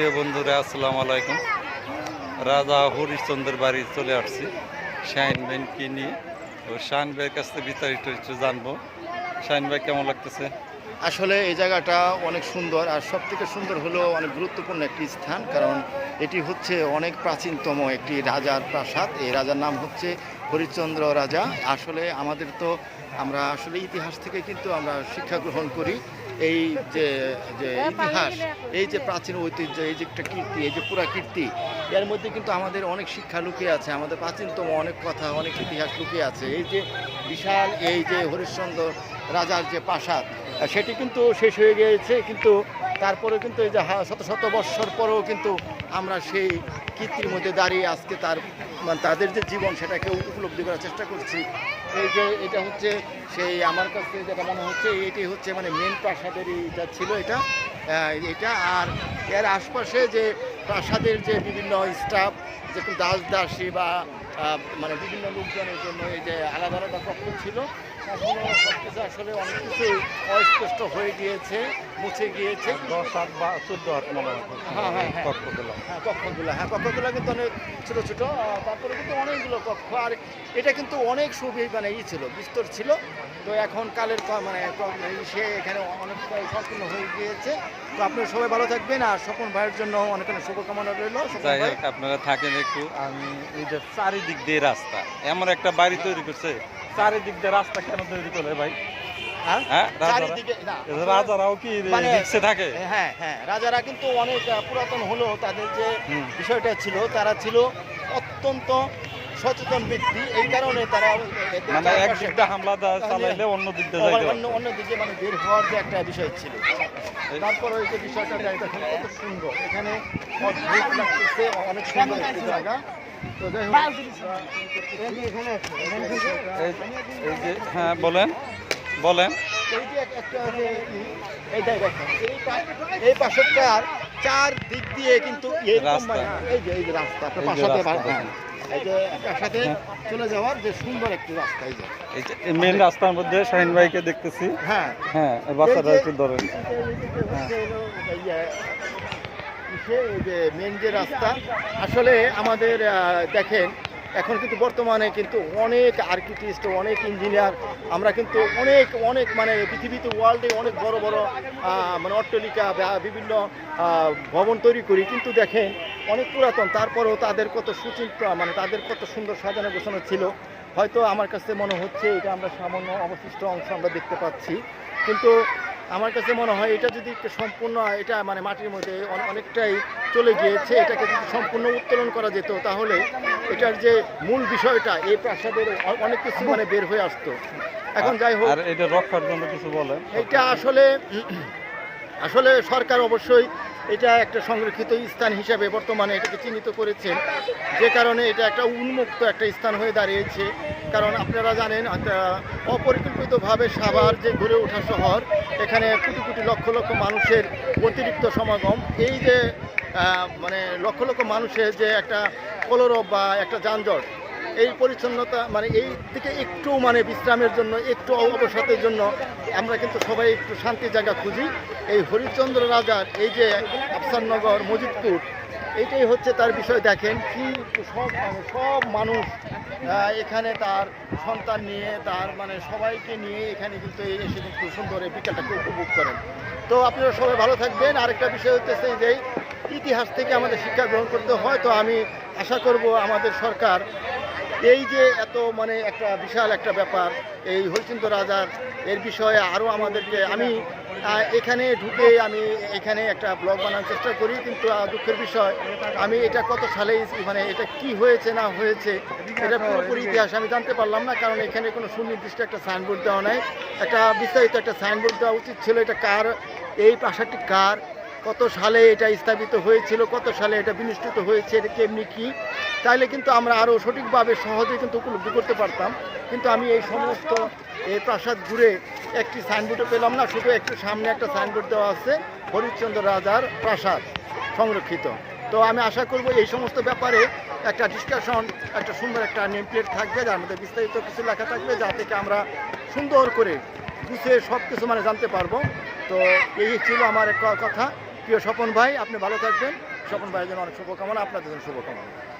প্রিয় বন্ধুরা, আসসালামু আলাইকুম। রাজা হরিশ্চন্দ্রের বাড়ি চলে আসছি, শাহিন ভাইকে নিয়ে। তো শাহিন ভাইয়ের কাছ থেকে বিস্তারিত একটু জানব। শাহিন ভাই, কেমন লাগতেছে? আসলে এই জায়গাটা অনেক সুন্দর, আর সব থেকে সুন্দর হলো অনেক গুরুত্বপূর্ণ একটি স্থান, কারণ এটি হচ্ছে অনেক প্রাচীনতম একটি রাজার প্রাসাদ। এই রাজার নাম হচ্ছে হরিশ্চন্দ্র রাজা। আসলে আমাদের তো আমরা আসলে ইতিহাস থেকে কিন্তু আমরা শিক্ষা গ্রহণ করি। এই যে যে ইতিহাস এই যে প্রাচীন ঐতিহ্য এই যে একটা কীর্তি এই যে পুরা কীর্তি এর মধ্যে কিন্তু আমাদের অনেক শিক্ষা লুকিয়ে আছে আমাদের প্রাচীনতম অনেক কথা অনেক ইতিহাস লুকিয়ে আছে। এই যে বিশাল এই যে হরিশ্চন্দ্র রাজার যে প্রাসাদ সেটি কিন্তু শেষ হয়ে গিয়েছে কিন্তু তারপরে কিন্তু এই যে হা- শত শত বৎসর পরেও কিন্তু আমরা সেই কীর্তির মধ্যে দাঁড়িয়ে আজকে তার মানে তাদের যে জীবন সেটাকে উপলব্ধি করার চেষ্টা করছি। এই যে এটা হচ্ছে সেই আমার কাছে যেটা মনে হচ্ছে, এটি হচ্ছে মানে মেন প্রাসাদেরই এটা ছিল এটা। এটা আর এর আশপাশে যে প্রাসাদের যে বিভিন্ন স্টাফ যে দাস দাসী বা মানে বিভিন্ন লোকজনের জন্য এই যে আলাদা আলাদা কক্ষ ছিল আসলে সবকিছু আসলে অনেক কিছু অস্পষ্ট হয়ে গিয়েছে মুছে গিয়েছে। দশ আট বা চোদ্দ আট মনে হ্যাঁ, হ্যাঁ, হ্যাঁ। কক্ষ হ্যাঁ কক্ষগুলো হ্যাঁ কক্ষগুলো কিন্তু অনেক ছোটো ছোটো। তারপরে কিন্তু অনেকগুলো কক্ষ। আর এটা কিন্তু অনেক সুবি মানে ই ছিল বিস্তর ছিল। তো এখন কালের মানে সে এখানে অনেকটাই সম্পূর্ণ হয়ে গিয়েছে। তো আপনারা সবাই ভালো থাকবেন আর স্বপন ভাইয়ের জন্য অনেক অনেক শুভকামনা রইল। আপনারা থাকেন একটু। আমি এই যে চারিদিক দিয়ে রাস্তা। এমন একটা বাড়ি তৈরি করছে চারিদিক দিয়ে রাস্তা কেন তৈরি করে ভাই? হ্যাঁ? হ্যাঁ রাজারা? রাজারাও কি মানে- রিক্সে থাকে? হ্যাঁ হ্যাঁ রাজারা কিন্তু অনেক পুরাতন হলো তাদের যে বিষয়টা ছিল তারা ছিল অত্যন্ত সচেতন ব্যক্তি এই কারণে তারা মানে এক হামলা চালাইলে অন্য যাইতে অন্য অন্য দিকে মানে বের হওয়ার যে একটা বিষয় ছিল। তারপর ওই যে বিষয়টা দেখেন কত সুন্দর। এখানে অনেক সুন্দর একটি জায়গা। এই এই যে হ্যাঁ বলেন বলেন। এই চার দিক দিয়ে কিন্তু এই যে এই যে রাস্তা আপনার এই যে পাশাতে রাস্তা হ্যাঁ এই যে একসাথে চলে যাওয়ার যে সুন্দর একটি রাস্তা এই যে মেন রাস্তার মধ্যে শাহিন ভাইকে দেখতেছি হ্যাঁ। হ্যাঁ একটু ধরেন যে মেন যে রাস্তা, আসলে আমাদের দেখেন, এখন কিন্তু বর্তমানে কিন্তু অনেক আর্কিটেক্ট অনেক ইঞ্জিনিয়ার আমরা কিন্তু অনেক অনেক মানে পৃথিবীতে ওয়ার্ল্ডে অনেক বড় বড় মানে অট্টালিকা বিভিন্ন ভবন তৈরি করি। কিন্তু দেখেন, অনেক পুরাতন, তারপরেও তাদের কত সুচিন্তা মানে তাদের কত সুন্দর সাজানো গোছানো ছিল। হয়তো আমার কাছে মনে হচ্ছে এটা আমরা সামান্য অবশিষ্ট অংশ আমরা দেখতে পাচ্ছি। কিন্তু আমার কাছে মনে হয় এটা যদি একটু সম্পূর্ণ এটা মানে মাটির মধ্যে অনেকটাই চলে গিয়েছে এটাকে যদি সম্পূর্ণ উত্তোলন করা যেত তাহলে এটার যে মূল বিষয়টা এই প্রাসাদের অনেক কিছু মানে বের হয়ে আসতো। এখন যাই হোক। এটা রক্ষার জন্য কিছু বলে এটা আসলে আসলে সরকার অবশ্যই এটা একটা সংরক্ষিত স্থান হিসাবে বর্তমানে এটাকে চিহ্নিত করেছেন যে কারণে এটা একটা উন্মুক্ত একটা স্থান হয়ে দাঁড়িয়েছে। কারণ আপনারা জানেন অপরিকল্পিতভাবে সাভার যে ঘুরে ওঠা শহর, এখানে কোটি কোটি লক্ষ লক্ষ মানুষের অতিরিক্ত সমাগম। এই যে মানে লক্ষ লক্ষ মানুষের যে একটা কলরব বা একটা যানজট এই পরিচ্ছন্নতা মানে এই দিকে একটু মানে বিশ্রামের জন্য, একটু অবসাদের জন্য আমরা কিন্তু সবাই একটু শান্তির জায়গা খুঁজি। এই হরিশ্চন্দ্র রাজার এই যে আফসারনগর মজিদপুর এইটাই হচ্ছে তার বিষয়। দেখেন কি সব মানে সব মানুষ এখানে তার সন্তান নিয়ে, তার মানে সবাইকে নিয়ে এখানে কিন্তু এসে কিন্তু সুন্দর এই উপভোগ করেন। তো আপনারা সবাই ভালো থাকবেন। আরেকটা বিষয় হচ্ছে যে, ইতিহাস থেকে আমাদের শিক্ষা গ্রহণ করতে হয়। তো আমি আশা করব আমাদের সরকার এই যে এত মানে একটা বিশাল একটা ব্যাপার, এই হরিচন্দ্র রাজার এর বিষয়ে আরও আমাদেরকে, আমি এখানে ঢুকে আমি এখানে একটা ব্লগ বানানোর চেষ্টা করি, কিন্তু দুঃখের বিষয়, আমি এটা কত সালে মানে এটা কি হয়েছে না হয়েছে, এটা পুরোপুরি ইতিহাস আমি জানতে পারলাম না, কারণ এখানে কোনো সুনির্দিষ্ট একটা সাইনবোর্ড দেওয়া নাই। একটা বিস্তারিত একটা সাইনবোর্ড দেওয়া উচিত ছিল, এটা কার, এই প্রাসাদটি কার কত সালে এটা স্থাপিত হয়েছিল, কত সালে এটা বিনিষ্ঠিত হয়েছে, এটা কেমনি কি? তাইলে কিন্তু আমরা আরও সঠিকভাবে, সহজে কিন্তু উপলব্ধি করতে পারতাম। কিন্তু আমি এই সমস্ত এই প্রাসাদ ঘুরে একটি সাইনবোর্ডও পেলাম না, শুধু একটু সামনে একটা সাইনবোর্ড দেওয়া আছে, হরিশ্চন্দ্র রাজার প্রাসাদ সংরক্ষিত। তো আমি আশা করব এই সমস্ত ব্যাপারে একটা ডিসকাশন একটা সুন্দর একটা নেম প্লেট থাকবে, যার মধ্যে বিস্তারিত কিছু লেখা থাকবে, যা থেকে আমরা সুন্দর করে গুছিয়ে সব কিছু মানে জানতে পারব। তো এই ছিল আমার কথা। প্রিয় স্বপন ভাই আপনি ভালো থাকবেন। স্বপন ভাইয়ের জন্য অনেক শুভকামনা আপনাদের জন্য শুভকামনা।